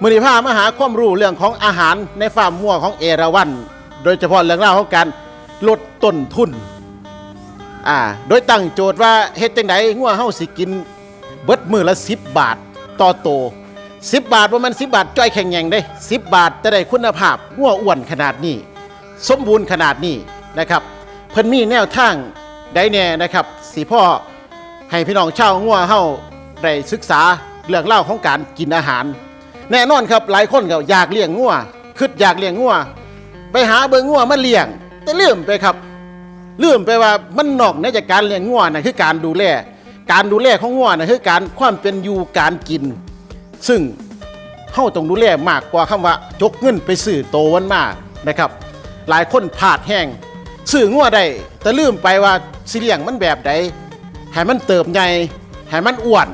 มือนี้พามาหาความรู้เรื่องของอาหารในฟาร์มวัวของเอราวัน โดยเฉพาะเรื่องราวของการลดต้นทุนอ่าโดยตั้งโจทย์ว่าเฮ็ดจังไดงัวเฮาสิกิน เบิดมือละ 10 บาทต่อโต 10 บาทว่ามัน10 บาทจ้อยแข็งแยงได้ 10 บาทจะได้คุณภาพงัวอ้วนขนาดนี้ สมบูรณ์ขนาดนี้นะครับเพิ่นมีแนวทางได้แน่นะครับสีพ่อให้พี่น้องชาวงัวเฮาได้ศึกษาเรื่องเล่าของการกินอาหาร แน่นอนครับหลายคนก็อยากเลี้ยงงัวคิดอยากเลี้ยงงัวไปหาเบิ่งงัวมาเลี้ยง แต่ลืมไปครับ ลืมไปว่ามันนอกเหนือจากการเลี้ยงงัวนะคือการดูแล การดูแลของงัวนะคือการความเป็นอยู่การกิน ซึ่งเฮาต้องดูแลมากกว่าคำว่าจกเงินไปซื้อโตวันมากนะครับ หลายคนพลาดแห้งซื้องัวได้แต่ลืมไปว่าสิเลี้ยงมันแบบใดให้มันเติบใหญ่ให้มันอ้วน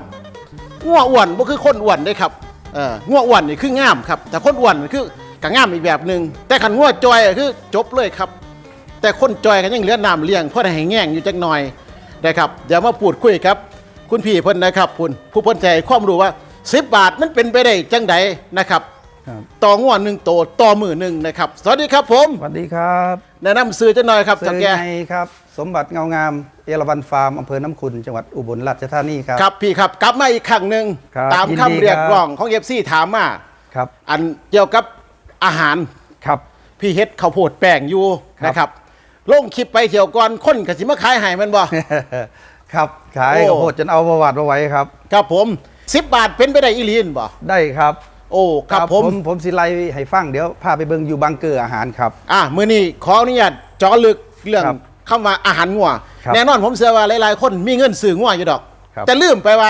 งัวอ้วนบ่คือคนอ้วนเด้ครับ เอองัวอ้วนนี่คืองามครับ แต่คนอ้วนนี่คือกะงามอีกแบบหนึ่งแต่ขันงัวจอยอะคือจบเลยครับ แต่คนจอยกันยังเหลือน้ำเลี้ยงเพราะให้แง่งอยู่จักหน่อยนะครับเดี๋ยวมาพูดคุยครับ คุณพี่เพิ่นนะครับคุณผู้เพิ่นใจความรู้ว่า10บาทมันเป็นไปได้จังใดนะครับครับ ต่องวดหนึ่งโตต่อมือหนึ่งนะครับ สวัสดีครับผม สวัสดีครับแนะนำซื้อจะหน่อยครับซื้เจ้าอแกไงครับ สมบัติเงางาม เอราวันฟาร์มอำเภอน้ำขุนจังหวัดอุบลราชธานีครับ ครับพี่ครับกลับมาอีกครั้งหนึ่งครับตามยินดีคำเรียกครับ ร้องของเอฟซีถามมาครับอันเกี่ยวกับอาหาร ครับ พี่เฮ็ดข้าวโพดแป้งอยู่ครับ นะครับลงคลิปไปเที่ยวก่อนคนกสิมาขายให้มันบ่ ครับขายโอ้ ข้าวโพดจนเอาประวัติมาไว้ครับ ครับผม 10 บาทเป็นไปได้อีหลีนบ่ได้ครับโอ้ครับผม ผมสิไลให้ฟังเดี๋ยวพาไปเบิ่งอยู่บังเกอร์อาหารครับ อะมื้อนี้ขออนุญาตเจาะลึกเรื่องครับ คำว่าอาหารงัวครับแน่นอนผมเชื่อว่าหลายๆ คนมีเงินซื้องัวอยู่ดอก ครับแต่ลืมไปว่า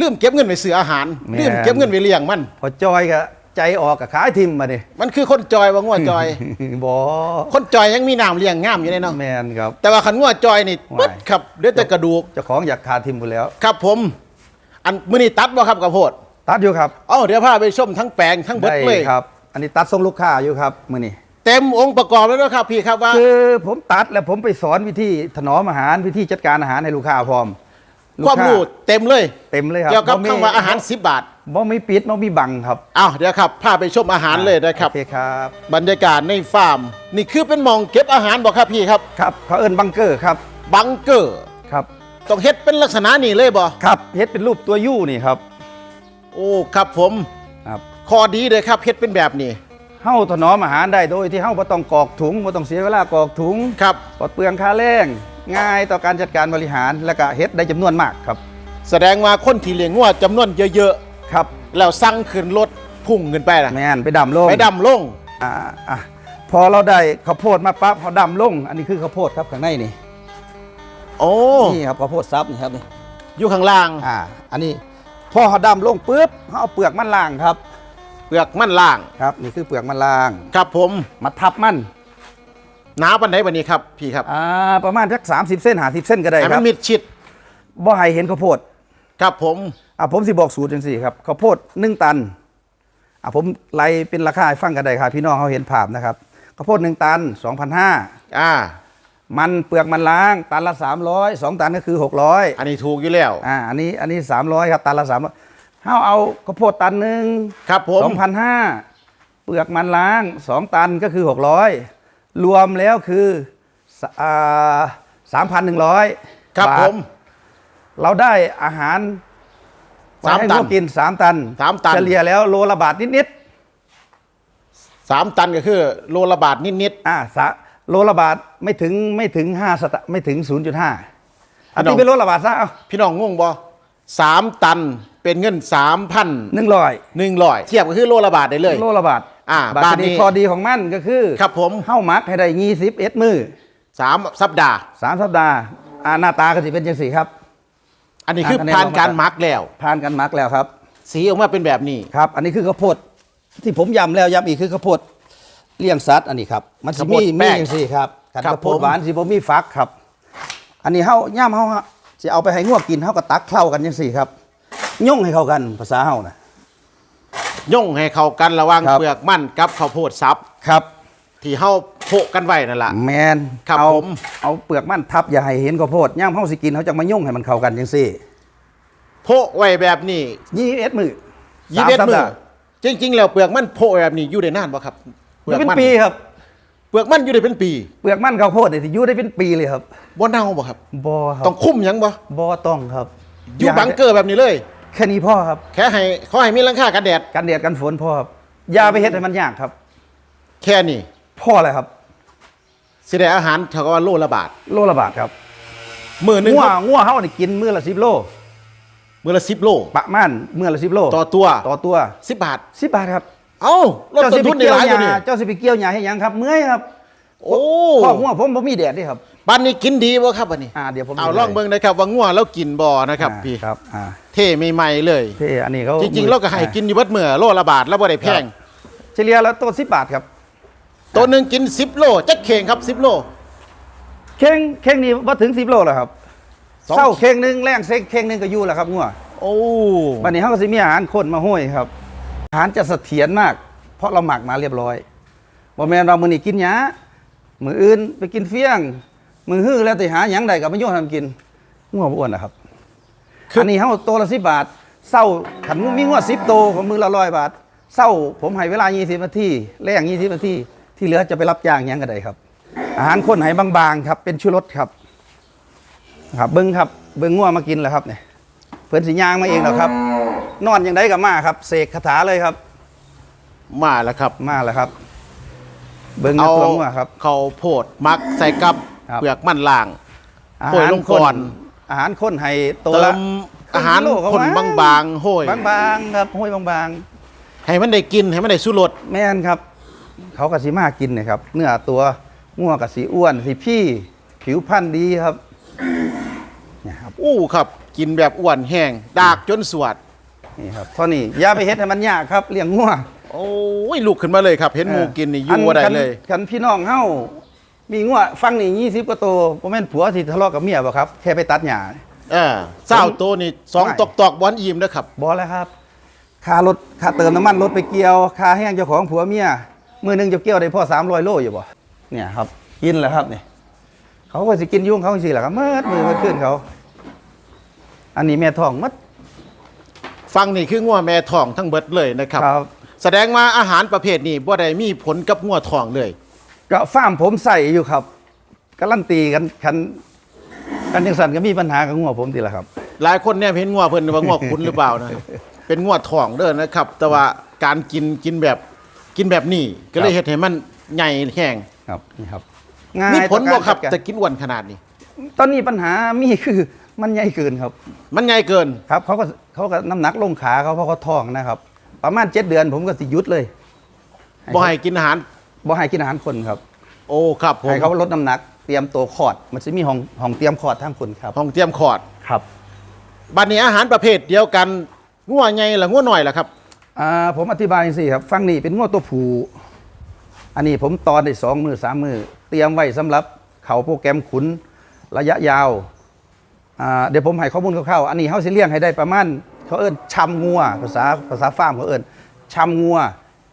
ลืมเก็บเงินไปซื้ออาหารแม่น ลืมเก็บเงินไปเลี้ยงมัน พอจอยก็ใจออกกับขายทิมมาดิ มันคือคนจอยว่างัวจอย บอคนจอยยังมีน้ำเลี้ยงงามอยู่เลยเนาะแมนครับ แต่ว่าขันงัวจอยนี่ว้ายปึ๊ดครับเหลือแต่กระดูก เจ้าของอยากขาทิมไปแล้ว ครับผม อันมื้อนี้ตัดบ่ครับกับโพดตัดอยู่ครับ เอ้าเดี๋ยวพาไปชมทั้งแปลงทั้งเบิดได้เลย ครับ อันนี้ตัดส่งลูกค้าอยู่ครับมื้อนี้ เต็มองค์ประกอบแล้วนะครับพี่ครับว่า คือผมตัดแล้วผมไปสอนวิธีถนอมอาหารวิธีจัดการอาหารให้ลูกค้าพร้อมลูกความรู้เต็มเลยเต็มเลยครับเกี่ยวกับบ่มีคำว่าอาหาร10บาทบ่มีปิดบ่มีบังครับอ้าวเดี๋ยวครับพาไปชมอาหารเลยนะครับโอเคครับบรรยากาศในฟาร์ม นี่คือเป็นหมองเก็บอาหารบอกครับพี่ครับครับเขาเอิ้นบังเกอร์ครับบังเกอร์ครับต้องเฮ็ดเป็นลักษณะนี้เลยบ่ครับเฮ็ดเป็นรูปตัวยูนี่ครับ โอ้ครับผมครับข้อดีเลยครับเฮ็ดเป็นแบบนี้ เฮาถนอมอาหารได้โดยที่เฮาบ่ต้องกรอกถุงบ่ต้องเสียเวลากรอกถุงครับปลดเปลืองค่าแรงง่ายต่อการจัดการบริหารและก็เฮ็ดได้จำนวนมากครับแสดงว่าคนที่เลี้ยงงัวจำนวนเยอะครับๆ แล้วสั่งขึ้นรถพุ่งขึ้นไปนะแม่นไปดำลงไปดำลง อ่าอะพอเราได้ข้าวโพดมาปั๊บพอดำลง อันนี้คือข้าวโพดครับข้างในนี่โอ้นี่ครับข้าวโพดซับนี่ครับนี่อยู่ข้างล่าง อ่าอันนี้พอเขาดำลงปุ๊บเขาเอาเปลือกมันล่างครับ เปลือกมันล่าง ครับ นี่คือเปลือกมันล่าง ครับผมมาทับมันหนาปันไหนบันนี้ครับพี่ครับอ่าประมาณสัก30เส้นหาสิเส้นก็ได้ให้คมัรับนมิดชิดบ่ให้เห็นข้าวโพดครับผมอะผมสิบอกสูตรจังสี่ครับข้าวโพดหนึ่งตันอะผมไล่เป็นราคาให้ฟังกันได้ครับพี่น้องเขาเห็นภาพนะครับข้าวโพดหนึ่งตัน2,500อ่ามันเปลือกมันล้างตันละ300 2ตันก็คือ600อันนี้ถูกอยู่แล้ว อ่าอันนี้อันนี้300ครับตันละ300เฮาเอาข้าวโพดตันหนึ่งครับผม2,500เปลือกมันล้าง2ตันก็คือ600รวมแล้วคือสอ่า3,100ครับาทผม เราได้อาหารสามให้ตันพวกกิน3ตันสามตันเฉลี่ยแล้วโลละบาทนิดสามตันก็คือโลละบาทนิดๆอ่าสะโลละบาทไม่ถึงไม่ถึง5สตางค์ไม่ถึง0.5อันพี่น้นี้องเป็นโลละบาทซะเอาๆพี่น้องงงบ่สามตัน เป็นเงินสามพันหนึ่งร้อยหนึ่งร้อยเทียบก็คือโลละบาทได้เลย โลละบาทอ่าบาทบาทนี้นี้ข้อดีของมันก็คือครับผมเข้ามักให้ได้ยี่สิบเอ็ดมือสามสัปดาห์สามสัปดาห์อ่าหน้าตาก็จะเป็นยังสี่ครับ อันนี้คืออันนี้ผ่านเรามาการหมักแล้วผ่านกันมักแล้วครับ สีออกมาเป็นแบบนี้ครับ อันนี้คือข้าวโพดที่ผมย้ำแล้วย้ำอีกคือข้าวโพดเลี้ยงสัตว์อันนี้ครับ มันสิข้าวโพมีดมีแป้งอย่างสี่ครับขันครับข้าวโพดผมหวานสิบ่มีฟักครับ อันนี้เฮาย่ำเฮาจะเอาไปให้งวกกินเฮาก็ตักเข้ากันยังสี่ครับ ย่งให้เข้ากันภาษาเฮานะ ย่งให้เข้ากันระหว่างครับ เปลือกมันกับข้าวโพดซับครับ ที่เฮาโพะกันไว้นั่นแหละแมนครับเอาผม เอาเปลือกมันทับอย่าให้เห็นข้าวโพดย่ำเฮาสิกินเฮาจะมาย่งให้มันเข้ากันจังซี่โพะไว้แบบนี้ยี่สิบเอ็ดมือยี่สิบเอ็ดสามือสัปาห์เจจริง ๆ แล้วเปลือกมันโผล่แบบนี้อยู่ได้นานบ่ครับเปลือกเป็นมันปีครับ เปลือกมันอยู่ได้เป็นปีเปลือกมันข้าวโพดเนี่ยสิอยู่ได้เป็นปีเลยครับบ่เน่าบ่ครับบอครับต้องคุ้มหยังบ่บอต้องครับอยู่บังเกอร์แบบนี้เลย แค่นี้พ่อครับ แค่ให้เขาให้มีหลังคากันแดด กันแดดกันฝนพ่อครับอย่าไปเฮ็ดให้มันยากครับ แค่นี้พ่ออะไรครับสิได้อาหารเท่ากับว่าโลละบาทโลละบาทครับมื้อหนึงงัวครับงัวเฮานี่กินมื้อละ10โลมื้อละ10โลประมาณมื้อละ10โลต่อตัวต่อตัว10บาท 10บาทครับ เอ้าลดต้นทุนได้หลายกว่านี้เจ้าสิไปเกี่ยวหญ้าให้หยังครับ เมื่อยครับโอ้ พ่องัวผมบ่มีแดดเด้ครับ บ้านนี้กินดีบ่ครับบัดนี้ อ่าเดี๋ยวผมเอาลองเบิ่งนะครับว่างัวแล้วกินบ่นะครับอ่าพี่ ครับอ่าเท่ใหม่ๆเลยเท่อันนี้เขาจริงๆเราก็ให้กินอยู่เบิดมื้อโลละบาทแล้วบ่ได้แพง เฉลี่ยแล้วตัว10บาทครับ ตัวหนึงกิน 10 โลจักเข่งครับ 10 โล เข่งเข่งนี่บ่ถึง10โลแล้วครับสอง เศร้าเข่งหนึงแรงเซ็กเข่งหนึงก็อยู่แล้วครับงัวโอ้วันนี้เขาก็สิมีอาหารคนมาห้อยครับ อาหารจะเสถียรมาก เพราะเราหมักมาเรียบร้อยบ่แม่นเรามื้อนี้กินหยามื้ออื่นไปกินเฟี้ยง มื้อฮื้อแล้วแต่หาหยังใดก็มาโยนทำกินงัวบ่อ้วนนะครับอันนี้เฮาตัวละ10บาทเศร้าขันมีงัว10โตวผมมือละ100บาทเศร้าผมให้เวลา20นาทีแรง20นาทีที่เหลือจะไปรับจ้างหยังก็ได้ครับ อาหารคนให้บางๆครับ เป็นชูรสครับครับเบิ้งครับเบิ้งงัวมากินแล้วครับเนี่ยเพิ่นสิย่างมาเองแล้วครับ นอนอย่างไดกับมาครับเสกคาถาเลยครับ มาแล้วครับ มาแล้วครับ เบิ้งเอาตัวงัวครับ เขาวโพดมักใส่กับ ครับเปลือกมันล่างอาโปรยหารลงคก่อนนอาหารคนให้ตัวเติละมอาหารโลเข้คนมบางๆโห้ยบางๆครับห้อยบางให้มันได้กินให้มันได้สู้รสๆแม่นครับ เขากะสิมากินเนะครับ เนื้อตัวงัวกะสีอ้วนสีพี่ผิวพรรณดีครับเนี่ยครับอู้ครับ กินแบบอ้วนแห้งดากจนสวด นี่ครับเท่านี้อย่าไปเฮ็ดให้มันยากครับเลี้ยงงัวโอ้ยลุกขึ้นมาเลยครับ เห็นหมูกินนี่อยู่บ่ได้เลยคันพี่น้องเฮา มีงัวฟังนี่20กว่าตัวบ่แม่นผัวสิทะเลาะกับเมียบ่ครับแค่ไปตัดหญ้าเออเศร้าโตวนี่สองไม่ ตอกตอกๆบอลอิ่มนะครับ บ่แล้วครับค่ารถค่าเติมน้ำมันรถไปเกี่ยวค่าแห้งเจ้าของผัวเมียมื้อหนึงจะเกี่ยวได้พอ300โลอยู่บ่เนี่ยครับกินแล้วครับนี่เขาก็สิกินยุ่งเขาจังซี่แหละครับเมื่อมือเมื่อคืนเขา อันนี้แม่ท้องหมัด ฟังนี่คืองัวแม่ทองทั้งเบิดเลยนะครับครับ แสดงว่าอาหารประเภทนี้บ่ได้มีผลกับงัวทองเลย ก็ฟาร์มผมใส่อยู่ครับการันตีกันคันกันจังสันก็มีปัญหากับงัวผมทีละครับ หลายคนเนี่ยเห็นงัวเพิ่นว่างัวคุณหรือเปล่านะ เป็นงัวทองเด้อนะครับ แต่ว่าการกินกินแบบกินแบบนี้ ก็เลยครับเฮ็ดให้มันใหญ่แห้งครับนี่ครับมีผลบ่ครับต่อจะกากินอ้วนขนาดนี้ ตอนนี้ปัญหามีคือมันใหญ่เกินครับ มันใหญ่เกินครับเขาก็เขาก็น้ำหนักลงขาเขาเพราะเขาท้องนะครับ ประมาณเจ็ดเดือนผมก็สิหยุดเลยบ่ให้กินอาหาร บ่ให้กินอาหารคนครับโอ้ครับผมให้เขาลดน้ำหนัก เตรียมตัวคลอดมันจะมีห้องห้องเตรียมคลอดทั้งคนครับห้องเตรียมคอร์ดครับบัดนี้อาหารประเภทเดียวกันงัวใหญ่ละงัวน้อยล่ะครับอ่าผมอธิบายสิครับฟังนี่เป็นงวดตัวผูอันนี้ผมตอนได้สองมือสามมือเตรียมไว้สำหรับเขาโปรแกรมขุนระยะยาวอ่าเดี๋ยวผมให้ข้อมูลคร่าวๆอันนี้เขาสิเลี้ยงให้ได้ประมาณเขาเอิ้นชำงัวภาษาภาษาฟาร์มเขาเอิ้นชำงัว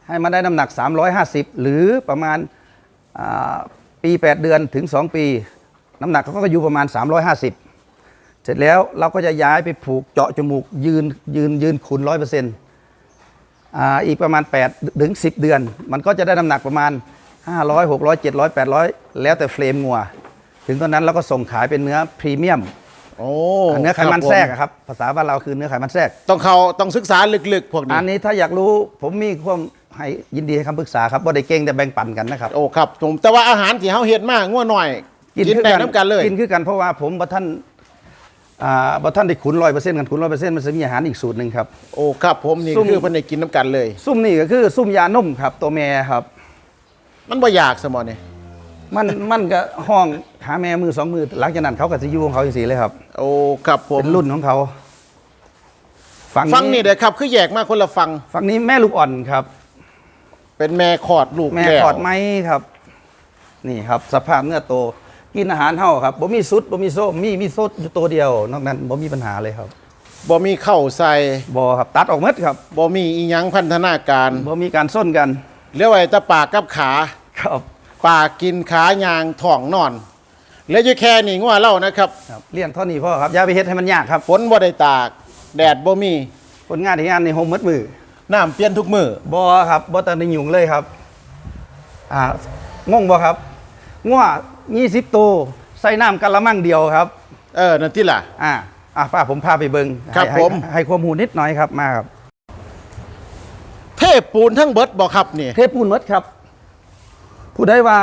ให้มันได้น้ำหนัก 350 หรือประมาณอ่าปี 8 เดือนถึง 2 ปี น้ำหนักเขาก็อยู่ประมาณ 350 เสร็จแล้วเราก็จะย้ายไปผูกเจาะจมูกยืนยืนยืนขุนร้อยเปอร์เซ็นต์อ่าอีกประมาณ 8 ถึง 10 เดือน มันก็จะได้น้ำหนักประมาณ 500 600 700 800 แล้วแต่เฟรมงัว ถึงตอนนั้นเราก็ส่งขายเป็นเนื้อพรีเมียมโอ้เนื้อไขมันครับผแทรกอะครับ ภาษาบ้านเราคือเนื้อไขมันแทรก ต้องเขาต้องศึกษาลึกๆ พวกนี้ อันนี้ถ้าอยากรู้ผมมีความ ให้ยินดีให้คำปรึกษาครับบ่ได้เก่งแต่แบ่งปันกันนะครับ โอ้ครับผมแต่ว่าอาหารที่เฮาเฮ็ดมางัวน้อย กินแต่น้ำกันเลย กินคือกันเพราะว่าผมบ่ท่านอ่าบ่ท่านได้ขุนร้อยเปอร์เซ็นต์กันขุนร้อยเปอร์เซ็นต์มันจะมีอาหารอีกสูตรหนึ่งครับ โอ้ครับผมนี่ซุ่ม คือเพิ่นได้กินน้ำกันเลย ซุ่มนี่ก็คือซุ่มยานุ่มครับ ตัวแม่ครับ มันบ่อยากสมอนี่มันมันก็ห้องหาแม่มือสองมือหลังจากนั้นเขาก็จะอยู่ของเขาอย่างสีเลยครับโอ้ครับผมเป็นรุ่นของเขาฝั่งฟังนี่เด้อครับ คือแยกมาคนละฟัง ฝั่งนี้แม่ลูกอ่อนครับ เป็นแม่คอดลูกแม่ก้วขอดไม้ครับ นี่ครับ สภาพเนื้อโต กินอาหารเท่าครับบ่มีซุดบ่มีโซ่มีมีโซดอยู่ตัวเดียวนอกนั้นบ่มีปัญหาเลยครับบ่มีเข้าใส่บ่ครับตัดออกหมดครับบ่มีอีหยังพันธนาการบ่มีการส้นกันเหลือไว้แต่ปากกับขาครับ ปากกินขายางท้องนอนเหลืออยู่แค่นี้งัวเล่านะครับ ครับเลี้ยงเท่านี้พ่อครับอย่าไปเฮ็ดให้มันยากครับ ฝนบ่ได้ตาก แดดบ่มี ผลงานที่งานในโฮมมืดมือ น้ำเปลี่ยนทุกมือบอครับบอตันในหยุงเลยครับอ่างงบ่ครับง่ว20ตัวใส่น้ำกะละมังเดียวครับ เออ นั่นที่ล่ะ อ่าอ่าป้าผมพาไปเบิงครับให้ผม ให้ให้ความหูนิดหน่อยครับมาครับ เทพปูนทั้งเบิดบ่ครับนี่ เทปูนมดครับ ผู้ใดว่า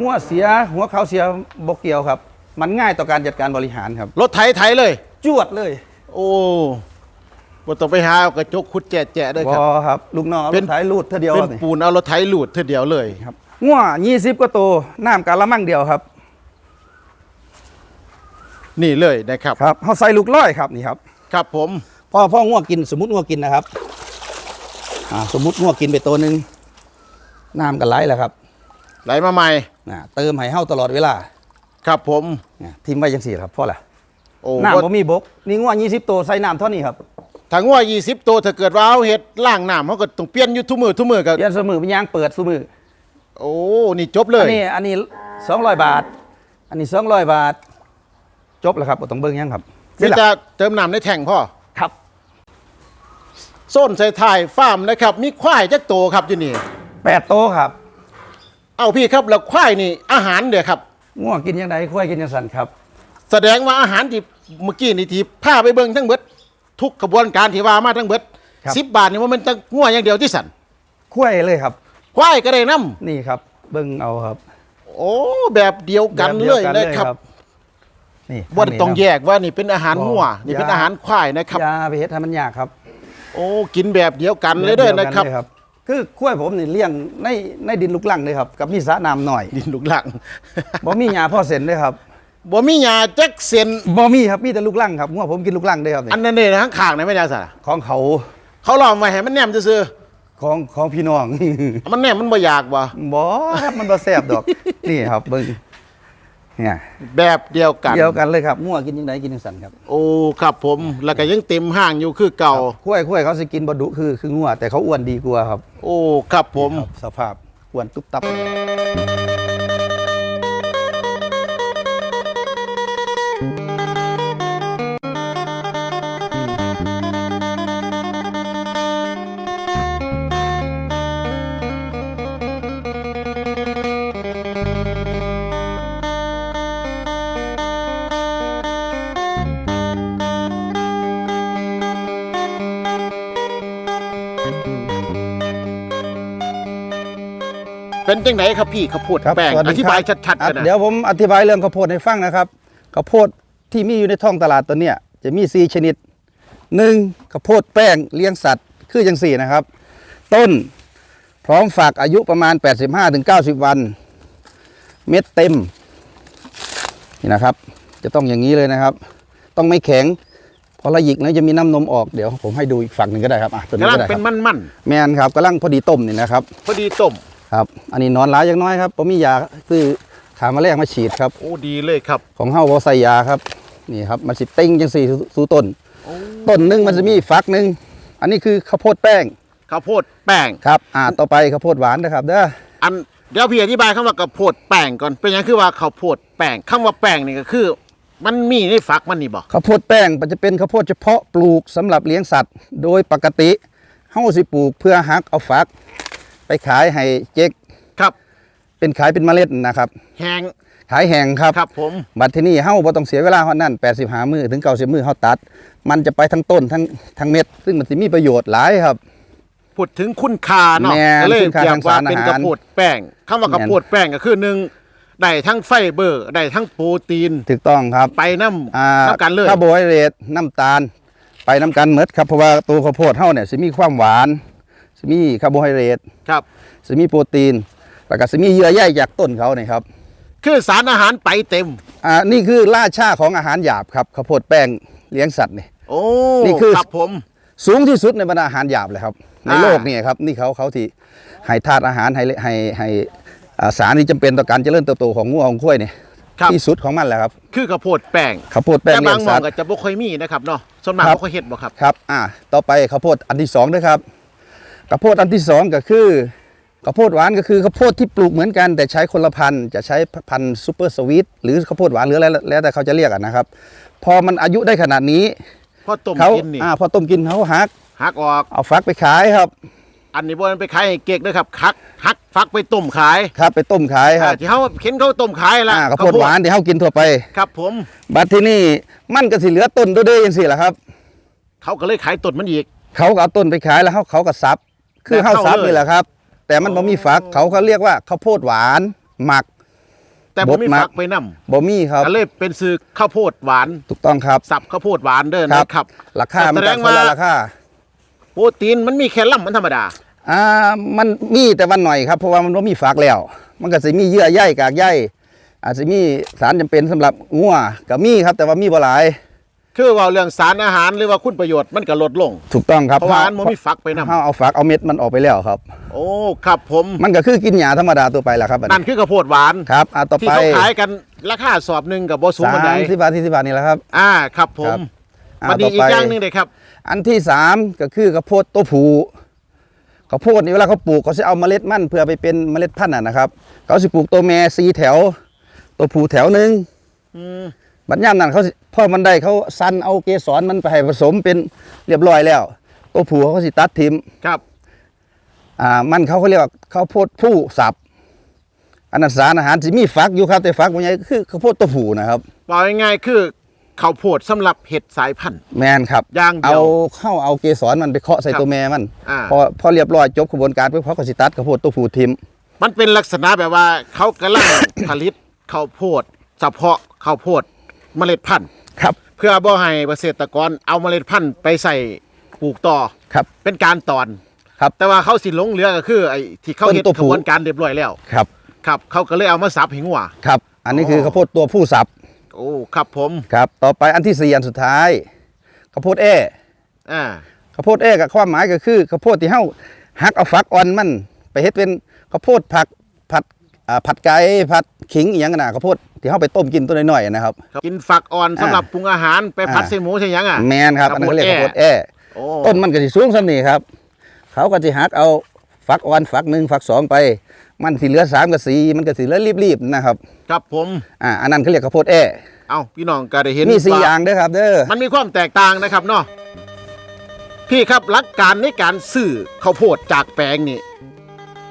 ง่วเสียหัวเขาเสียบกเกี่ยวครับ มันง่ายต่อการจัดการบริหารครับ รถไถไถเลย จวดเลย โอ้ บ่ต้องไปหากระจกขุดแจะๆด้วยบครับอครับ ลูกน้องเอาเป็รน ถไถรูดเท่าเดียวเป็คนรับนี่ปูนเอารถไถลูดเท่าเดียวเลย ครับง่ว20ก็โตวน้ำกะละมังเดียวครับ นี่เลยนะครับครับเขาใส่ลูกร้อยครับนี่ครับครับผมพ่อพ่อง่วกินสมมติง่วกินนะครับอ่าสมมติง่วกินไปตัวหนึ่งน้ำกันไหลแล้วครับไหลมาใหม่อ่าเติมให้เฮาตลอดเวลาครับผม อ่าทิ้งไว้จังสี่ครับพ่อละโอ้น้ำบ่บ่มีบกนี่ง่ว20ตัวใส่น้ำเท่านี้ครับ ถ้างัว20ตัวถ้าเกิดว่าเอาเฮ็ดล่างน้ำเขาก็ต้องเปลี่ยนอยู่ทุกมือทุกมือก็เรียนเสมอเป็นยางเปิดเสมอโอ้นี่จบเลอัยนนี้อันนี้200บาท อันนี้200บาท จบแล้วครับบ่ต้องเบิ่งหยังครับที่จะเติมน้ำในแท่งพ่อครับ โซนใส่ถ่ายฟาร์มนะครับ มีควายจักโตครับอยู่นี่8โตวครับเอาพี่ครับแล้วควายนี่อาหารเด้อครับ ง่วกินยังไงควายกินยังสั่นครับ แสดงว่าอาหารที่เมื่อกี้นี่ที่พาไปเบิ่งทั้งเบิด ทุกกระบวนการที่ว่ามาทั้งเบิดครับ สิบบาทนี่ว่ามันจะงัวอย่างเดียวที่สันควายเลยครับ ควายก็ได้น้นี่ครับ เบิ่งเอาครับำโอ้แบบเดียวกันแบบเลดีวยนะครับนี่ว่าต้องแยกว่านี่เป็นอาหารบ่งัวนี่เป็นอย่าอาหารควายนะครับ อย่าไปเฮ็ดให้มันยากครับโอ้กินแบบเดียวกันเลยเด้อนะครับเดียวกัเลยคือข้วยผมนี่เลี้ยงในในดินลูกลังเลยครับ กับมีสระน้ำหน่อยดินลูกหลัง บ่มีหญ้าพ่อเส้นเลยครับ บ่มีหญ้าจักเส้นบ่มีครับมีแต่ลูกลังครับงัวผมกินลูกลังเลยครับนี่อันนั้นนี่ทั้งข้างๆนี่ไม่ได้สะของเขา เขาลองไว้ให้มันแนมซื่อของของพี่น้องๆมันแนมมันบ่อยากบ่บ่ครับมันบ่แซ่บดอก นี่ครับเบิ่งเนี่ยแบบเดียวกันเดียวกันเลยครับงัวกินยังไงกินจังซั่นครับ โอ้ครับผมแล้วก็ยังเต็มห้างอยู่คือเก่าข้วยข้วยเขาสิกินบ่ดุคือคืองัวแต่เขาอ้วนดีกว่าครับ โอ้ครับผมครับสภาพอ้วนตุ๊บตับ จังไหนครับพี่ข้าวโพดครับแป้งสวัสอดีธิบายครับชัดๆอะกันนะ เดี๋ยวผมอธิบายเรื่องข้าวโพดให้ฟังนะครับข้าวโพดที่มีอยู่ในท้องตลาดตัวเนี้ยจะมี 4 ชนิดหนึ่งข้าวโพดแป้งเลี้ยงสัตว์ คืออย่างสี่นะครับ ต้นพร้อมฝากอายุประมาณ 85-90 วัน เม็ดเต็ม นี่นะครับ จะต้องอย่างนี้เลยนะครับ ต้องไม่แข็งพอละหยิกแล้วจะมีน้ำนมออกเดี๋ยวผมให้ดูอีกฝั่งหนึ่งก็ได้ครับอะตัวนี้กำลัก็งได้คเป็รันบมันแมนครับกำลังพอดีต้มนี่นะครับ ๆพอดีต้ม ครับ อันนี้นอนร้ายอย่างน้อยครับผมมียาซื้อขามาแรกมาฉีดครับ โอ้ดีเลยครับ ของเฮาบ่ใส่ยาครับ นี่ครับมันสิเต้งจังสี่สู่ต้น ต้นหนึงมันจะมีฝักหนึง อันนี้คือข้าวโพดแป้ง ข้าวโพดแป้ง ครับ อ่า ต่อไปข้าวโพดหวานนะครับเด้อ อันเดี๋ยวพี่อธิบายคำว่าข้าวโพดแป้งก่อน เป็นหยังคือว่าข้าวโพดแป้งคำว่าแป้งนี่ก็คือ มันมีในฝักมันนี่บ่ข้าวโพดแป้งมันจะเป็นข้าวโพดเฉพาะปลูกสำหรับเลี้ยงสัตว์ โดยปกติเฮาสิปลูกเพื่อหักเอาฝัก ไปขายให้เจ๊กครับ เป็นขายเป็นเมล็ดนะครับ แหงขายแห้งครับ ครับผม บัดที่นี่เฮาบ่ต้องเสียเวลาเฮานั่น85มื้อถึง90มื้อเฮาตัด มันจะไปทั้งต้นทั้งทั้งเม็ด ซึ่งมันสิมีประโยชน์หลายครับ พูดถึงคุณค่าเนาะแม่นก็เลยคุณค่าเรียทากงว่าสารอาหารเป็นข้าวโพดแป้งคำว่าข้าวโพดแป้งก็คือหนึ่งได้ทั้งไฟเบอร์ได้ทั้งโปรตีนถูกต้องครับไปน้อ่าำน้ำกันเลย คาร์โบไฮเดรตน้ำตาล ไปน้ำกันเมดครับเพราะว่าตัวข้าวโพดเฮาเนี่ยสิมีความหวาน สิมีคาร์โบไฮเดรตครับสิมีโปรตีน แล้วก็สิมีเยื่อใยจากต้นเขาเนี่ยครับ คือสารอาหารไปเต็ม อ่านี่คือราชาของอาหารหยาบครับข้าวโพดแป้งเลี้ยงสัตว์นี่ โอ้นี่คือครับผม สูงที่สุดในบรรดาอาหารหยาบเลยครับ ในอ่าโลกนี่ครับ นี่เขาเขาที่ให้ธาตุอาหารให้ให้ให้อ่าสารที่จำเป็นต่อการเจริญเติบโตของงูของข้วยนี่ครับ ที่สุดของมันแหละครับคือข้าวโพดแป้งข้าวโพดแป้งแต่เลี้บายงงหมอสังตว์ ก็จะบ่ค่อยมีนะครับเนาะส่วนมากครับ บ่ค่อยเฮ็ดบ่ครับ ครับ อ่า ต่อไปข้าวโพดอันที่สองนะครับ ข้าวโพดอันที่สองก็คือข้าวโพดหวานก็คือข้าวโพดที่ปลูกเหมือนกัน แต่ใช้คนละพันธุ์จะใช้พันธุ์ซูเปอร์สวีทหรือข้าวโพดหวานหรืออะไรแล้วแต่เขาจะเรียกอะนะครับ พอมันอายุได้ขนาดนี้พอต้มเขากินนี่อ่าพอต้มกินเขาหักหักออกเอาฟักไปขายครับ อันนี้บ่มันไปขายให้เก๊กเด้อครับหักหักฟักไปต้มขายครับไปต้มขายคอ่ารับที่เขาเข็นเขาต้มขายละอ่าข้าวโพดหวานที่เฮากินทั่วไป ครับผมบัดที่นี่มันก็สิเหลือต้นเด้อๆจังซี่ล่ะครับ เขาก็เลยขายต้นมันอีก เขาก็เอาต้นไปขายแล้วเขาเขาก็ซับ คือแบบเฮาเข้าซับเลยนี่แหละครับ แต่มันบ่มีฝักเขาเขาเรียกว่าข้าวโพดหวานหมัก แต่บบ่ดมีมักฟักไปนํบ่มีครับก็เลยเป็นซื้อข้าวโพดหวาน ถูกต้องครับสับข้าวโพดหวานเด้อครับนะครับราคามันแสดก็งคนละว่าราคาโปรตีนมันมีแค่ล่ำมันธรรมดาอ่ามันมีแต่วันหน่อยครับเพราะว่ามันบ่มีฝักแล้ว มันก็สิมีเยื่อใยกากใยอาจจะมีสารจำเป็นสำหรับงัวก็มีครับ แต่ว่ามีบ่หลาย คือว่าเรื่องสารอาหารหรือว่าคุณประโยชน์มันก็ลดลง ถูกต้องครับเพราะว่ามันบ่มีฝักไปนำเฮาเอาฝักเอาเม็ดมันออกไปแล้วครับ โอ้ครับผมมันก็คือกินหญ้าธรรมดาตัวไปแหละครับอันนั่นนี้คือข้าวโพดหวานครับอ่าต่อที่ไปเขาขายกันราคาสอบหนึ่งกับบ่สูงสาปานใดมสิบบาทที่สิบบาทนี่แหละครับ อ่าครับผมอ่ามันดีต่ออีไปกอย่างหนึงเลยครับ อันที่สามก็คือข้าวโพดตัวผูข้าวโพดนี่เวลาเขาปลูกเขาจะเอาเมล็ดมันเพื่อไปเป็นเมล็ดพันธุ์นะนะครับเขาสิปลูกตัวแม่สีแถว ตัวผูแถวหนึ่งอืม บัดย่ามนั้นเขาสิพ่อมันได้เขาซันเอาเกสรมันไปให้ผสมเป็นเรียบร้อยแล้ว ตัวผูเขาก็สิตัดทิมครับ อ่ามันเขาเขาเรียกว่าข้าวโพดผู้สับอันนั้นสารอาหารสิมีฟักอยู่ครับ แต่ฟักมันใหญ่คือข้าวโพดตัวผูนะครับบอกง่ายๆคือข้าวโพดสำหรับเห็ดสายพันธุ์แมนครับอย่างเดีเอายวเข้าเอาเกสรมันไปเคาะใส่ครับตัวแม่มันอ่าพอพอเรียบร้อยจบกระบวนการปุ๊บเขาก็สิตัดข้าวโพดตัวผูทิมมันเป็นลักษณะแบบว่าเขากำลังผลิตข้าวโพดเฉพาะข้าวโพด เมล็ดพันธุ์ครับ เพื่อบ่ให้เกษตรกรเอาเมล็ดพันธุ์ไปใส่ปลูกต่อครับ เป็นการตอนครับ แต่ว่าเขาสิหลงเหลือก็คือไอ้ที่เขาเห็นต้นตัวกผูระบวนการเรียบร้อยแล้วครับครับ เขาก็เลยเอามาสับให้งัว ครับ อันนี้อ๋อคือข้าวโพดตัวผู้สับโอ้ครับผมครับ ต่อไปอันที่สี่อันสุดท้ายข้าวโพดแอ้อ่าข้าวโพดแอ้กับความหมายก็คือข้าวโพดที่เฮาหักเอาฝักอ่อนมัน ไปเฮ็ดเป็นข้าวโพดผักผัดอ่าผัดไก่ผัดขิงอหย่างนั้นนะข้าวโพด ที่เฮาไปต้มกินตัวน้อยๆนะครับ กินฝักอ่อนสำหรับปรุงอาหารไปผัดอ่าใส่หมูใส่หยังอะ แมนครับอันนั้นเขาเรียกข้าวโพดแอ้โอ้ ต้นมันก็สิสูงส่ำนี้ครับ เขาก็สิหักเอาฝักอ่อนฝักหนึ่งฝักสองไป มันสิเหลือสามกับสี่มันก็สิเหลือรีบๆนะครับครับผม อ่าอันนั้นเขาเรียกข้าวโพดแอ้เอาพี่น้องก็ได้เห็นมีสี่ว่อย่างเด้อครับ เด้อ มันมีความแตกต่างนะครับเนาะพี่ครับหลักการในการซื้อข้าวโพดจากแปลงนี่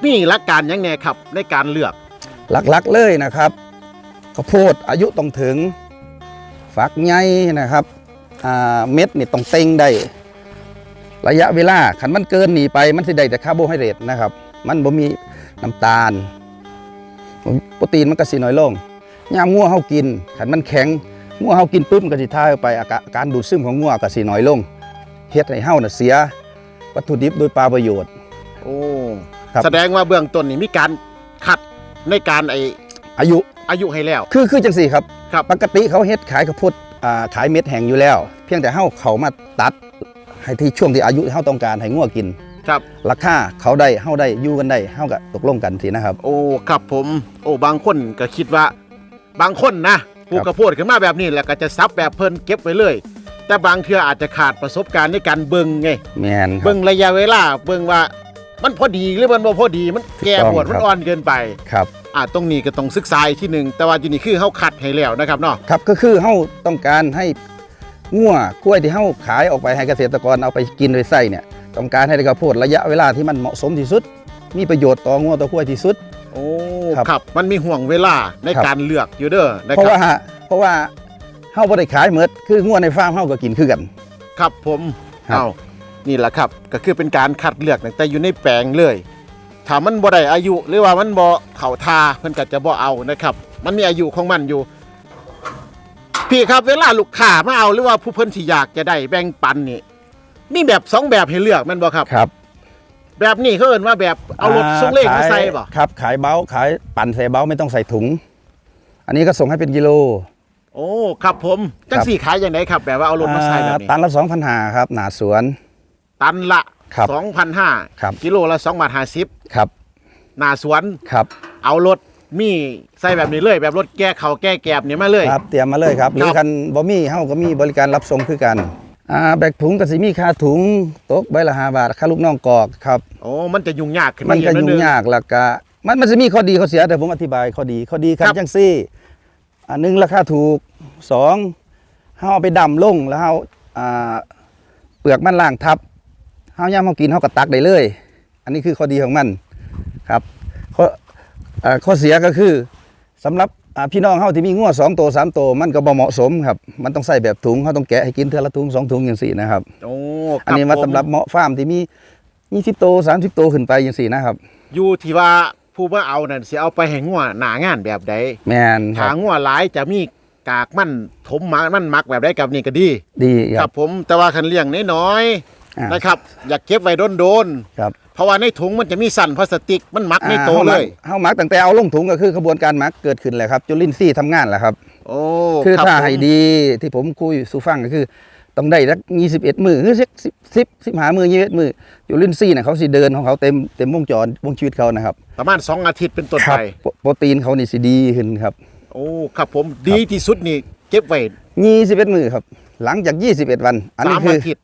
มีหลักการหยังไงครับในการเลือก หลักๆเลยนะครับ ข้าวโพดอายุต้องถึงฝักใหญ่นะครับอ่าเม็ดนี่ต้องเต็งได้ ระยะเวลาขันมันเกินหนีไปมันสิได้แต่คาร์โบไฮเดรตนะครับ มันบ่มีน้ำตาลโปรตีนมันก็สิน้อยลงยามงัวเฮากินขันมันแข็งงัวเฮากินปุ๊บมันก็สิทายออกไปอาการการดูดซึมของงัวก็สิน้อยลงเฮ็ดให้เฮาน่ะเสีย วัตถุดิบโดยปลาประโยชน์โอ้ครับแสดงว่าเบื้องต้นนี่มีการคัดในการไอ อายุอายุให้แล้ว คือคือจังสี่ครับครับ ปกติเขาเฮ็ดขายข้าวโพดอ่าขายเม็ดแห้งอยู่แล้ว เพียงแต่เฮาเขามาตัดให้ที่ช่วงที่อายุเฮาต้องการให้งัวกินครับ ราคาเขาได้เฮาได้อยู่กันได้เฮาก็ตกลงกันสินะครับ โอ้ครับผม โอ้บางคนก็คิดว่า บางคนนะปลูกครับกระโพดขึ้นมาแบบนี้แล้วก็จะซับแบบเพิ่นเก็บไว้เลย แต่บางเทื่ออาจจะขาดประสบการณ์ในการเบิ่งไงแม่นครัเบิ่บงระยะเวลาเบิ่งว่า มันพอดีหรือมันบ่พอดีมันแก่ถูกต้องปวดมันครับอ่อนเกินไปครับอ่าตรงนี้ก็ต้องศึกษาอีกที่หนึ่งแต่ว่าอยู่นี่คือเฮาคัดให้แล้วนะครับเนาะครับก็คือเฮาต้องการให้งัวกล้วยที่เฮาขายออกไปให้เกษตรกรเอาไปกินไปใส่เนี่ยต้องการให้ได้ข้าวโพดระยะเวลาที่มันเหมาะสมที่สุด มีประโยชน์ต่องัวต่อกล้วยที่สุดโอ้ครับครับมันมีห่วงเวลาในครับการเลือกอยู่เด้อนะเพราะครัว่าบเพราะว่าเฮาบ่ได้ขายหมดคืองัวในฟาร์มเฮาก็กินคือกัน ครับผมครับเอา นี่แหละครับก็คือเป็นการคัดเลือกตั้งแต่อยู่ในแปลงเลยถ้ามันบ่ได้อายุหรือว่ามันบ่เข้าทาเพิ่นก็จะบ่เอานะครับ มันมีอายุของมันอยู่ พี่ครับเวลาลูกค้ามาเอาหรือว่าผู้เพิ่นที่อยากจะได้แบ่งปันนี่มีแบบสองแบบให้เลือกแม่นบ่ครับ ครับ แบบนี้เขาเอิ้นว่าแบบเอารถส่งเลขมาใส่บ่ครับ ขายเบ้าขายปั่นใส่เบ้าไม่ต้องใส่ถุง อันนี้ก็ส่งให้เป็นกิโล โอ้ครับผมจังสี่ขายอย่างไรครับ แบบว่าเอารถมาใส่แบบนี้ตันละสองพันหาครับ หนาสวน ตันละครับ2,500ครับ กิโลละ2บาท50ครับหน้าสวนครับเอารถมีใส่แบบนี้เลย แบบรถแก้เขาวแก้แกบเนี่ยมาเลย ครับเตรียมมาเลยครับ หรือคันบ่มีเฮาก็มีบริการรับส่งคือกันอ่าแบกถุงก็สิมีค่าถุงตกใบละห้าบาทค่าลูกน้องกอกครับโอ้มันจะยุ่งยากขึ้นมันก็อียุ่ดงงยากแล้วก็มันมันจะมีข้อดีข้อเสียแต่ผมอธิบายข้อดีข้อดีครับครับจังซี่อันหนึ่งราคาถูกสองเฮาเอาไปดำลงแล้วเฮาอ่าเปลือกมันล่างทับ เฮาย่ามเฮากินเฮาก็ตักได้เลย อันนี้คือข้อดีของมันครับข้อเอ่อข้อเสียก็คือสำหรับอ่าพี่น้องเฮาที่มีงัวสองตัวสามตัวมันก็บ่เหมาะสมครับ มันต้องใส่แบบถุงเฮาต้องแกะให้กินเทื่อละถุงสองถุงจังซี่นะครับโอ้อันนี้มาสำหรับเหมาะฟาร์มที่มี20โตว30โตวขึ้นไปจังซี่นะครับ อยู่ที่ว่าผู้มาเอานั่นสิเอาไปให้งัวหนางานแบบใดแม่นคถ้ารับงัวหลายจะมีกากมันถมมักมันมักแบบใดกับนี่ก็ดี ดีคครัรับบผมแต่ว่าคันเลี้ยงน้อย อ่าๆนะครับ อยากเก็บไว้โดนครับๆเพราะว่าในถุงมันจะมีสั่นพลาสติกมันมักไม่โตอ่าเลยเฮาหมักตั้งแต่เอาลงถุงก็คือกระบวนการหมักเกิดขึ้นแหละครับจุลินทรีย์ทำงานแหละครับ โอ้คือรับถ้าผมให้ดีที่ผมคุยสู่ฟังก็คือ ต้องได้สัก21มือคือ10 10 10หามือ21มือจุลินทรีย์น่ะเขาสิเดินของเขาเต็มเต็มวงจรวงชีวิตเขานะครับประมาณ 2 อาทิตย์เป็นต้นครัไป โปรโปรตีนเขานี่สิดีขึ้นครับโอ้ครับผมดีที่สุดนี่เก็บไว้21มือครับหลังจาก21วัน อันนี้สามคืออาทิตย์ค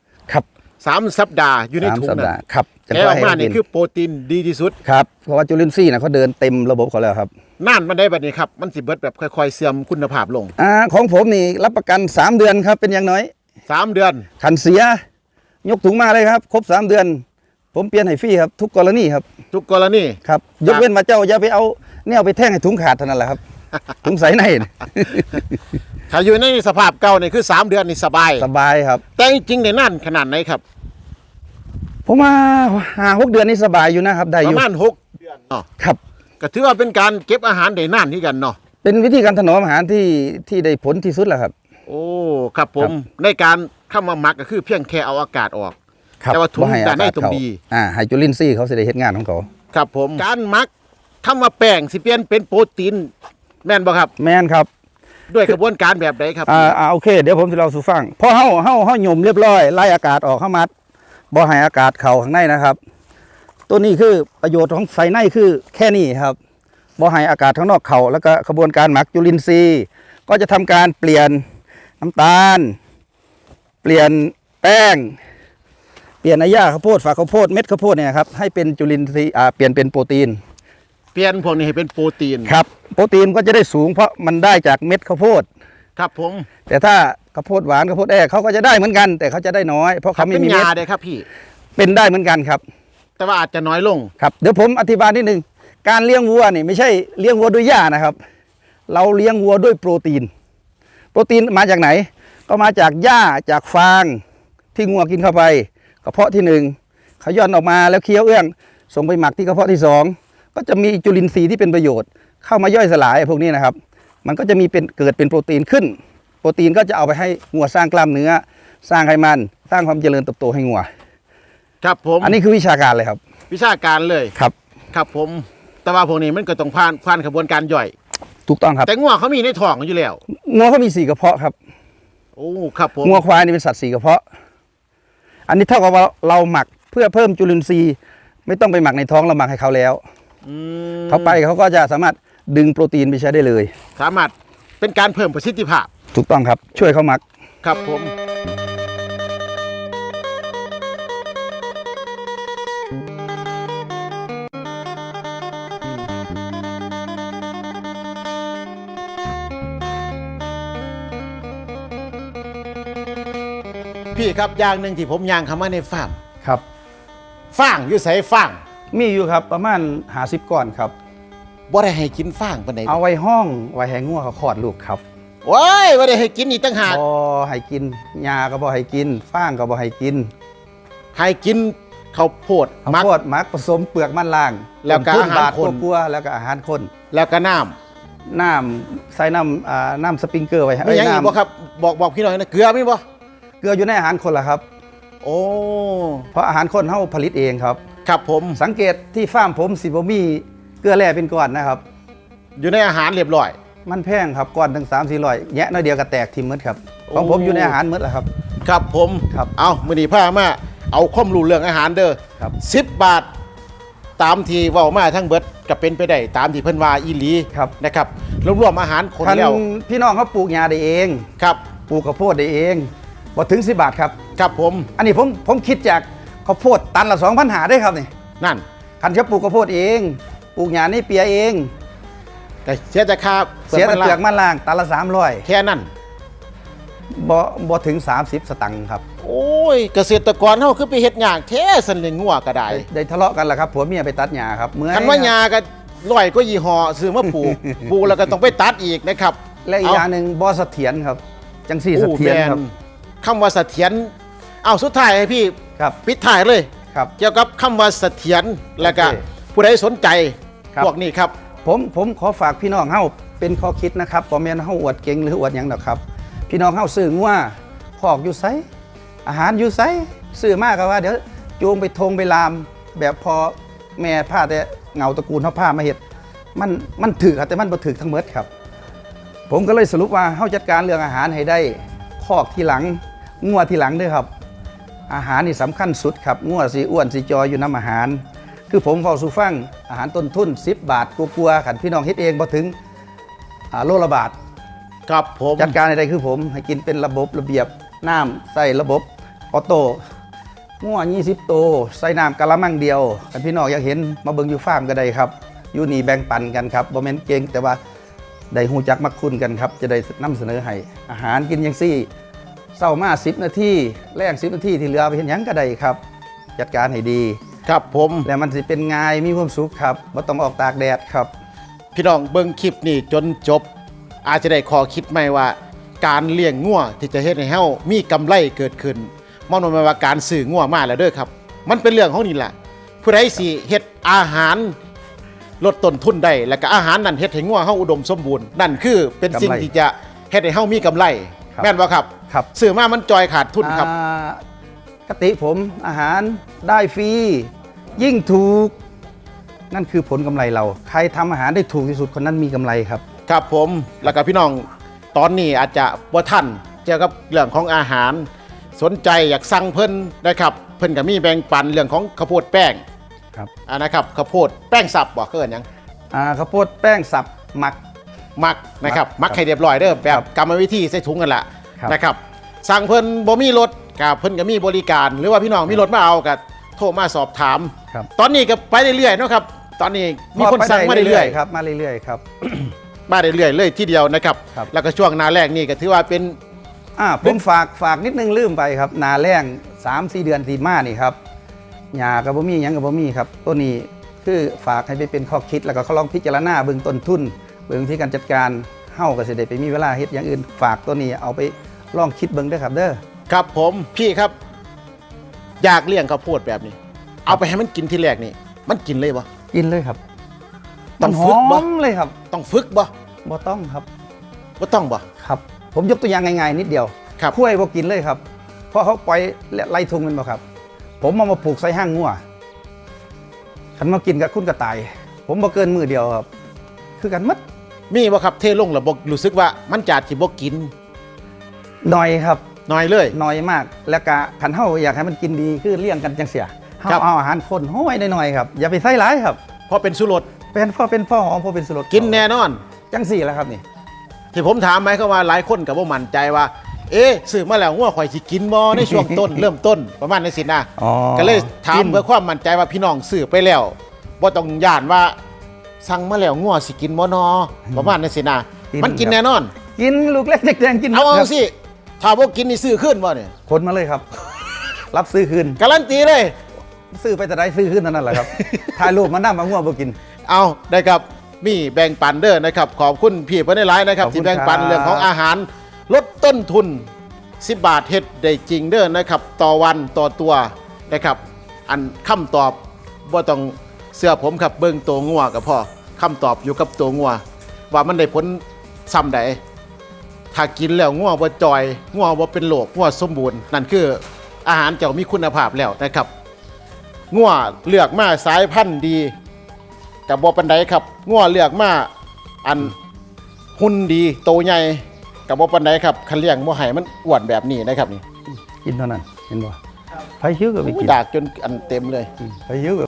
รับ สามสัปดาห์อยู่ในสามถุงสัปนั่ดาห์นครับแกะออกมาให้นี่กิคือโปรตีนดีที่สุดครับเพราะว่าจุลินทรีย์น่ะเขาเดินเต็มระบบเขาแล้วครับน่านมันได้แบบนี้ครับมันสิเบิดแบบค่อยๆเสื่อมคุณภาพลงอ่าของผมนี่รับประกัน 3 เดือนครับเป็นอย่างน้อย3เดือนขันเสีย ยกถุงมาเลยครับ ครบ3เดือน ผมเปลี่ยนให้ฟรีครับ ทุกกรณีครับ ทุกกรณีครับ ยกเว้นมาเจ้าอย่าไปเอาเนี่ยเอาไปแท่งให้ถุงขาดเท่านั้นแหละครับ ถุงใสในน่ะถ้าอยู่ในสภาพเก่านี่คือ3เดือนนี่สบาย สบายครับ แต่จริงๆในน่านขนาดไหนครับ ผมว่าหาหกเดือนนี่สบายอยู่นะครับ ได้ปอยู่ระมาณ6เดือนเนาะครับ ก็ถือว่าเป็นการเก็บอาหารได้นานที่กันเนาะเป็นวิธีการถนอมอาหารที่ที่ได้ผลที่สุดแหละครับ โอ้ครับผครัมบในการเข้ามาหมักก็คือเพียงแค่เอาอากาศออกแต่ว่าถุงบ่ให้ด้านในอากาศตรงเข้าดี อ่าให้จุลินทรีย์เขาสิได้เฮ็ดงานของเขา ครับผมการหมักคำว่าแป้งสิเปลี่ยนเป็นโปรตีน แม่นบ่ครับ แม่นครับ ด้วยกระบวนการแบบใดครับอ่าอ่าโอเค เดี๋ยวผมจะเล่าสู่ฟังพอเฮาเฮาเฮาหย่มเรียบร้อยไล่อากาศออกเข้ามัดบ่ให้อากาศเข้าข้างในนะครับ ตัวนี้คือประโยชน์ของไฟในคือแค่นี้ครับบ่ให้อากาศข้างนอกเข้าแล้วก็กระบวนการหมักจุลินทรีย์ ก็จะทำการเปลี่ยนน้ำตาล เปลี่ยนแป้งเปลี่ยนอาย่าข้าวโพดฝากข้าวโพดเม็ดข้าวโพดเนี่ยครับให้เป็นจุลินทรีย์อ่าเปลี่ยนเป็นโปรตีน เปลี่ยนพวกนี้ให้เป็นโปรตีนครับ โปรตีนก็จะได้สูงเพราะมันได้จากเม็ดข้าวโพด ครับผม แต่ถ้าข้าวโพดหวานข้าวโพดแอกเขาก็จะได้เหมือนกัน แต่เขาจะได้น้อยเพราะครัเขาบไม่เป็นมีเม็ยาดได้ครับพี่ เป็นได้เหมือนกันครับ แต่ว่าอาจจะน้อยลงครับเดี๋ยวผมอธิบายนิดนึงการเลี้ยงวัวนี่ไม่ใช่เลี้ยงวัวด้วยหญ้านะครับ เราเลี้ยงวัวด้วยโปรตีน โปรตีนมาจากไหน ก็มาจากหญ้าจากฟางที่งัวกินเข้าไป กระเพาะที่หนึ่งเขาย่อนออกมาแล้วเคี้ยวเอื้องส่งไปหมักที่กระเพาะที่สอง ก็จะมีจุลินทรีย์ที่เป็นประโยชน์ เข้ามาย่อยสลายพวกนี้นะครับ มันก็จะมีเป็นเกิดเป็นโปรตีนขึ้น โปรตีนก็จะเอาไปให้งัวสร้างกล้ามเนื้อ สร้างไขมัน สร้างความเจริญเติบโตให้งัว ครับผม อันนี้คือวิชาการเลยครับ วิชาการเลยครับ ครับผม แต่ว่าพวกนี้มันก็ต้องผ่านผ่านกระบวนการย่อย ถูกต้องครับ แต่งัวเขามีในท้องอยู่แล้วงัวเขามีสี่กระเพาะครับ โอ้ ครับผม งัวควายนี่เป็นสัตว์สี่กระเพาะ อันนี้เท่ากับว่าเราหมักเพื่อเพิ่มจุลินทรีย์ ไม่ต้องไปหมักในท้องเราหมักให้เขาแล้ว อืมเขาไปเขาก็จะสามารถดึงโปรตีนไปใช้ได้เลย สามารถเป็นการเพิ่มประสิทธิภาพถูกต้องครับ ช่วยเขาหมัก ครับผม พี่ครับอย่างหนึ่งที่ผมย่างเข้ามาในฟาร์มครับ ฟางอยู่ใส่ฟาง มีอยู่ครับประมาณหาสิบก้อนครับ บ่ได้ให้กินฟางปานใดเอาไว้ห้องไว้ให้งัวเขาคลอดลูกครับโอ้ยบ่ได้ให้กินอีกต่างหากบ่ให้กินยาก็บ่ให้กินฟางก็บ่ให้กินให้กินข้าวโพดข้าวมัก โพดหมักผสมเปลือกมันล่างแล้วก็ต้นทุนอาหารบาทคน กลัวๆแล้วก็อาหารคน แล้วก็น้ำน้ำใส่น้ำอ่าน้ำสปริงเกอร์ไว้ให้มีเอ้ยอย่างอีกบ่น้ำครับ บอกบอกพี่หน่อยนะเกลือมีบ่เกลืออยู่ในอาหารคนละครับ โอ้เพราะอาหารคนเฮาผลิตเองครับ ครับผมสังเกตที่ฟาร์มผมสิบ่มีเกลือแร่เป็นก้อนนะครับ อยู่ในอาหารเรียบร้อย มันแพงครับก้อนถึง3 4 0 0แยะน้อยเดียวก็แตกทิมหมดครับของผมโอ้อยู่ในอาหารหมดแล้วครับ ครับผมครับเอามื้อนี้พามาเอาความรู้เรื่องอาหารเด้อครับ10บาท ตามที่เว้ามาทั้งเบิดก็เป็นไปได้ตามที่เพิ่นว่าอีหลีครับ นะครับรวมๆอาหารคนคันแล้วพี่น้องเขาปลูกหญ้าได้เอง ครับปลูกข้าวโพดได้เองบ่ถึง10บาทครับ ครับผม อันนี้ผมผมคิดจาก ข้าวโพดตันละ2,000หาได้ครับนี่นั่นคันเขาปลูกข้าวโพดเองปลูกหญ้านี่เปียเอง แต่เสียแต่ค่าเสียแต่เปลือกมันมันล่างตันละ300แค่นั้นบ่บ่ถึง 30 สตังค์ครับ โอ้ย เกษตรกรเฮาคือไปเฮ็ดหยากแท้สันเลี้ยงงัวก็ได้ได้ ได้ทะเลาะกันแหละครับผัวเมียไปตัดหญ้าครับเมื่อยคันว่าหญ้าก็ร้อยก็ยี่ห้อซื้อมาปลูกปลูกแล้วก็ต้องไปตัดอีกนะครับ และอีกอย่างหนึ่งบ่เสถียรครับ จังสี่เสโอ้ถียรแม่นครับคำว่าเสถียรเอาสุดท้ายให้พี่ ครับปิดท้ายเลย ครับ เกี่ยวกับคำว่าเสถียรแล้วก็โอเคผู้ใดสนใจครับ พวกนี้ครับ ผมผมขอฝากพี่น้องเฮาเป็นข้อคิดนะครับบ่แม่นเฮาอวดเก่งหรืออวดหยังดอกครับ พี่น้องเฮาซื้องัวคอกอยู่ไสอาหารอยู่ไสซื้อมากก็ว่า เดี๋ยวจูงไปทงไปลาม แบบพอแม่ผ้าแต่เงาตระกูลเฮาผ้ามาเฮ็ดมันมันถือครับแต่มันบ่ถือทั้งหมดครับ ผมก็เลยสรุปว่าเฮาจัดการเรื่องอาหารให้ได้คอกที่หลังงัวที่หลังเด้วยครับ อาหารนี่สำคัญสุดครับงัวสีอ้วนสีจอยอยู่น้ำอาหาร คือผมเฝ้าสู่ฟังอาหารต้นทุน 10 บาทกลัวๆขันพี่น้องเฮ็ดเองพอถึงอ่าโลละบาทครับผมจัดการอะไรคือผม ให้กินเป็นระบบระเบียบน้ำใส่ระบบออโต้งัว20โตวใส่น้ำกะละมังเดียวขันพี่น้องอยากเห็นมาเบิ่งอยู่ฟาร์มก็ได้ครับอยู่นี่แบ่งปันกันครับบ่แม่นเก่งแต่ว่าได้ฮู้จักมักคุ้นกันครับ จะได้นำเสนอให้อาหารกินอย่างซี่ เศร้ามา10นาทีแรง10นาทีที่เหลือเอาไปเห็นหยังก็ได้ครับ จัดการให้ดี ครับผม แล้วมันสิเป็นง่ายมีความสุขครับบ่ต้องออกตากแดดครับ พี่น้องเบิ่งคลิปนี่จนจบ อาจจะได้ขอคิดใหม่ว่า การเลี้ยงงัวที่จะเฮ็ดให้เฮามีกำไรเกิดขึ้นมันบ่แม่นว่าการซื้องัวมาแล้วเด้อครับ มันเป็นเรื่องของนี่แหละผู้ใดสิเฮ็ดอาหารลดต้นทุนได้แล้วก็อาหารนั้นเฮ็ดให้งัวเฮาอุดมสมบูรณ์นั่นคือเป็นสิ่งกำไร ที่จะเฮ็ดให้เฮามีกำไรครับ แม่นบ่ครับครับซื้อมามันจอยขาดทุนครับอ่ากติผมอาหารได้ฟรียิ่งถูก นั่นคือผลกำไรเรา ใครทำอาหารได้ถูกที่สุดคนนั้นมีกำไรครับ ครับผมแล้วก็พี่น้องตอนนี้อาจจะบ่ทันเกี่ยวกับเรื่องของอาหาร สนใจอยากสั่งเพิ่นนะครับเพิ่นก็มีแบ่งปันเรื่องของข้าวโพดแป้งครับ อ่านะครับข้าวโพดแป้งสับบ่เกินหยังอ่าข้าวโพดแป้งสับหมัก มักนะครับมัมักกให้เรียบร้อยเด้อแบบกรรมวิธีใส่ถุงกันละครับ นะครับสั่งเพิ่นบ่มีรถกับเพิ่นก็มีบริการ หรือว่าพี่น้องมีรถมาเอาก็โทรมาสอบถาม ครับตอนนี้ก็ไปเรื่อยๆเนาะครับ ตอนนี้มีคนสั่งมาเรื่อยๆ ครับมาเรื่อยๆครับ มาเรื่อยๆเลยทีเดียวนะครับ ครับ แล้วก็ช่วงหนาแรกนี่ก็ถือว่าเป็น อ่าผมฝากฝากนิดนึงลืมไปครับ นาแรง3 4เดือนที่มานี่ครับหญ้ากับบ่มีหยังกับบ่มีครับตัวนี้คือฝากให้ไปเป็นข้อคิดแล้วก็เขาลองพิจารณาเบื้องต้นทุน เบื้องที่การจัดการเฮาก็สิได้ไปมีเวลาเฮ็ดอย่างอื่นฝากตัวนี้เอาไปลองคิดเบิ่งเด้อครับเด้อครับผมพี่ครับ อยากเลี้ยงข้าวโพดแบบนี้ เอาไปให้มันกินทีแรกนี่ มันกินเลยบ่กินเลยครับต้มัอนงหฝึอกบ่มเลยครับ ต้องฝึกบ่บ่ต้องครับบ่ต้องบ่ครับ ผมยกตัวอย่างง่ายๆนิดเดียวครับคุ้ยบ่กินเลยครับ เพราะเขาปล่อยไล่ทุ่งมันบ่ครับ ผมเอามาปลูกใส่ห้างงัวคันมากินกับคุณกระต่าย ผมบ่เกินมือเดียวครับ คือกันหมัด มีบ่ครับเทลงแล้วบ่รู้สึกว่ามันจาดสิบ่กินหน่อยครับน้อยเลย น้อยมาก แล้วก็ขันเฮาอยากให้มันกินดีคือเลี้ยงกันจังเสียเฮาครับ เอาอาหารคนห้อยหน่อยๆครับอย่าไปใส่หลายครับเพราะเป็นสุรสเป็นพ่อเป็นพ่อหอมพ่อเป็นสุรสกินแน่นอน จังสี่แหล้วครับนี่ ที่ผมถามไหมก็ว่าหลายคนก็บ่มั่นใจว่า เอ๊ะซื้อมาแล้วงัวข่อยสิกินบ่ในช่วงต้น เริ่มต้นประมาณนี้สินะอ๋อก็เลยถามกินเพื่อความมั่นใจว่าพี่น้องซื้อไปแล้วบ่ต้องย่านว่า สั่งมาแล้วงัวสิกินบ่นอประมาณนี้สินะมันกินแน่นอน กินลูกเล็กเด็กแดงกินเอาคเอารับสิถ้าบ่กินนี่ซื้อขึ้นบ่เนี่ยขนมาเลยครับ รับซื้อคืนการันตีเลย ซื้อไปแต่ได้ซื้อคืนเท่านั้นแหละครับ ถ่ายรูปมานั่งมาง่วงบ่กิน เอาได้ครับมีแบ่งปันเด้อนะครับ ขอบคุณพี่เพิ่นได้หลายนะครับ ขอบคุณที่แบ่งปันครับ เรื่องของอาหาร ลดต้นทุน 10 บาทเฮ็ดได้จริงเด้อนะครับ ต่อวันต่อตัวนะครับ อันคำตอบบ่ต้อง เสื้อผมครับเบิ่งตัวงัวกับพ่อคำตอบอยู่กับตัวงัว ว่ามันได้ผลซ้ำใดถ้ากินแล้วงัวบ่จอยงัวบ่เป็นโรคงัวสมบูรณ์นั่นคืออาหารเจ้ามีคุณภาพแล้วนะครับงัวเลือกมาสายพันธุ์ดีกับบอปันไดครับง้อเลือกมาอันหุ่นดีโตใหญ่กับบอปันไดครับคันเลี้ยงบ่ให้มันอ้วนแบบนี้นะครับนี่กินเท่านั้นเห็นบ่ไผหิวก็ไปกินดากจนอันเต็มเลยไผหิวก็